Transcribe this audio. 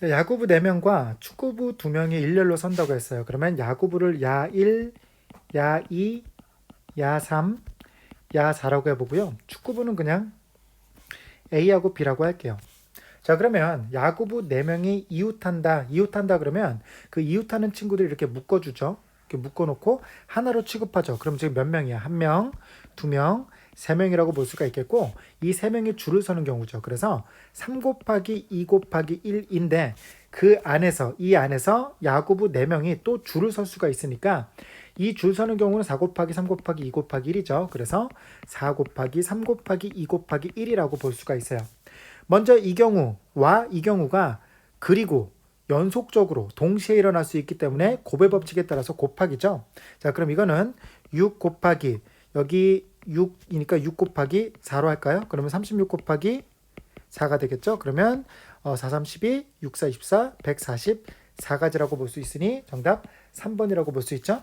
자, 야구부 4명과 축구부 2명이 일렬로 선다고 했어요. 그러면 야구부를 야1, 야2, 야3, 야4라고 해보고요. 축구부는 그냥 A하고 B라고 할게요. 자 그러면 야구부 4명이 이웃한다 이웃한다 그러면 그 이웃하는 친구들 이렇게 묶어주죠 이렇게 묶어놓고 하나로 취급하죠 그럼 지금 몇 명이야 한명 두명 세 명이라고 볼 수가 있겠고 이 세 명이 줄을 서는 경우죠. 그래서 3 곱하기 2 곱하기 1인데 그 안에서 이 안에서 야구부 4명이 또 줄을 설 수가 있으니까 이 줄 서는 경우는 4 곱하기 3 곱하기 2 곱하기 1이죠. 그래서 4 곱하기 3 곱하기 2 곱하기 1이라고 볼 수가 있어요. 먼저 이 경우와 이 경우가 그리고 연속적으로 동시에 일어날 수 있기 때문에 고배 법칙에 따라서 곱하기죠. 자, 그럼 이거는 6 곱하기 여기 6이니까 6 곱하기 4로 할까요? 그러면 36 곱하기 4가 되겠죠. 그러면 어, 4, 32, 6, 4, 24, 144가지라고 볼 수 있으니 정답 3번이라고 볼 수 있죠.